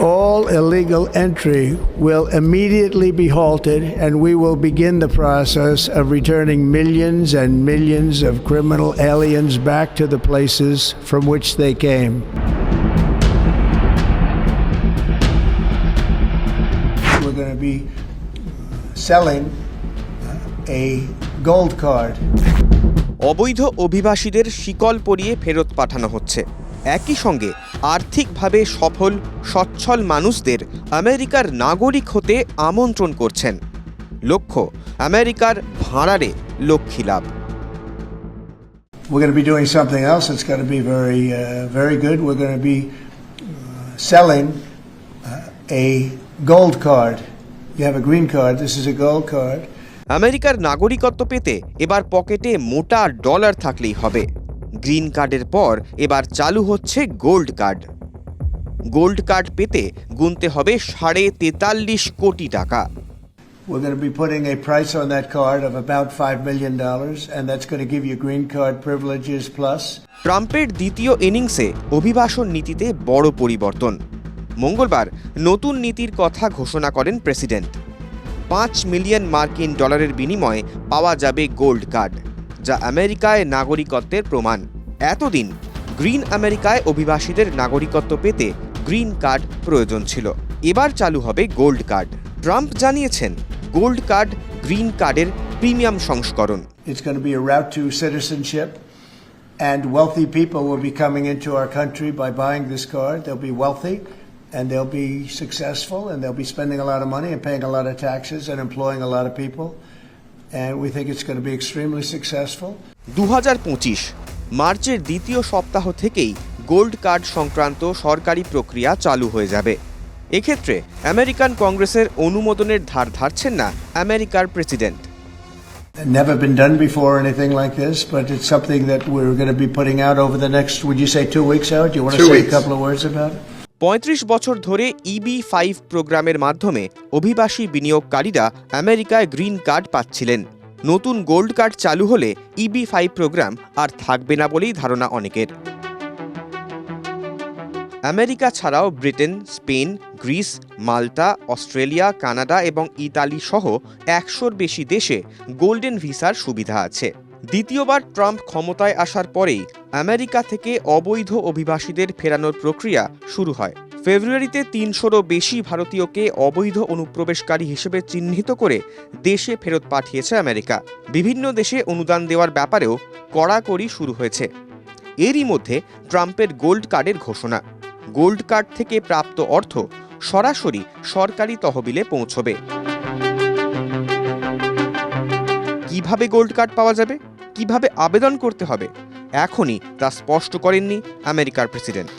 All illegal entry will immediately be halted, and we will begin the process of returning millions and millions of criminal aliens back to the places from which they came. We're going to be selling uh, a gold card. অবৈধ অভিবাসীদের শিকল পরিয়ে ফেরত পাঠানো হচ্ছে একই সঙ্গে আর্থিকভাবে সফল সচ্ছল মানুষদের আমেরিকার নাগরিক হতে আমন্ত্রণ করছেন। লক্ষ্য আমেরিকার ভাঁড়ারে লক্ষ্মী লাভ। আমেরিকার নাগরিকত্ব পেতে এবার পকেটে মোটা ডলার থাকলেই হবে। গ্রিন কার্ডের পর এবার চালু হচ্ছে গোল্ড কার্ড। গোল্ড কার্ড পেতে গুনতে হবে সাড়ে তেতাল্লিশ কোটি টাকা। We're going to be putting a price on that card of about $5 million, and that's going to give you green card privileges plus. ট্রাম্পের দ্বিতীয় ইনিংসে অভিবাসন নীতিতে বড় পরিবর্তন। মঙ্গলবার নতুন নীতির কথা ঘোষণা করেন প্রেসিডেন্ট। পাঁচ মিলিয়ন মার্কিন ডলারের বিনিময়ে পাওয়া যাবে গোল্ড কার্ড। যা আমেরিকায় নাগরিকত্বের প্রমাণ এতদিন গ্রিন আমেরিকায় অভিবাসীদের নাগরিকত্ব পেতে গ্রিন কার্ড প্রয়োজন ছিল এবার চালু হবে গোল্ড কার্ড ট্রাম্প জানিয়েছেন গোল্ড কার্ড গ্রিন কার্ডের প্রিমিয়াম সংস্করণ and wealthy people will be coming into our country by buying this card. They'll be wealthy, and they'll be successful, and they'll be spending a lot of money and paying a lot of taxes and employing a lot of people. And we think it's going to be extremely successful. দু মার্চের দ্বিতীয় সপ্তাহ থেকেই gold card সংক্রান্ত সরকারি প্রক্রিয়া চালু হয়ে যাবে এক্ষেত্রে আমেরিকান কংগ্রেসের অনুমোদনের ধার ধারছেন না আমেরিকার president Never been done before, anything like this, but it's something that we're going to be putting out over the next, would you say two weeks out? Do you want to Two say weeks. a couple of words about it? পঁয়ত্রিশ বছর ধরে ইবি five প্রোগ্রামের মাধ্যমে অভিবাসী বিনিয়োগকারীরা আমেরিকায় green card পাচ্ছিলেন। নতুন গোল্ড কার্ড চালু হলে ইবি ফাইভ প্রোগ্রাম আর থাকবে না বলেই ধারণা অনেকের। আমেরিকা ছাড়াও Britain, Spain, Greece, Malta, Australia, Canada এবং ইতালি সহ একশোর বেশি দেশে গোল্ডেন ভিসার সুবিধা আছে। দ্বিতীয়বার ট্রাম্প ক্ষমতায় আসার পরেই আমেরিকা থেকে অবৈধ অভিবাসীদের ফেরানোর প্রক্রিয়া শুরু হয়। ফেব্রুয়ারিতে তিনশোরও বেশি ভারতীয়কে অবৈধ অনুপ্রবেশকারী হিসেবে চিহ্নিত করে দেশে ফেরত পাঠিয়েছে আমেরিকা। বিভিন্ন দেশে অনুদান দেওয়ার ব্যাপারেও কড়াকড়ি শুরু হয়েছে। এরই মধ্যে ট্রাম্পের গোল্ড কার্ডের ঘোষণা। গোল্ড কার্ড থেকে প্রাপ্ত অর্থ সরাসরি সরকারি তহবিলে পৌঁছবে। কীভাবে গোল্ড কার্ড পাওয়া যাবে? কীভাবে আবেদন করতে হবে? এখনই তা স্পষ্ট করেননি আমেরিকার প্রেসিডেন্ট।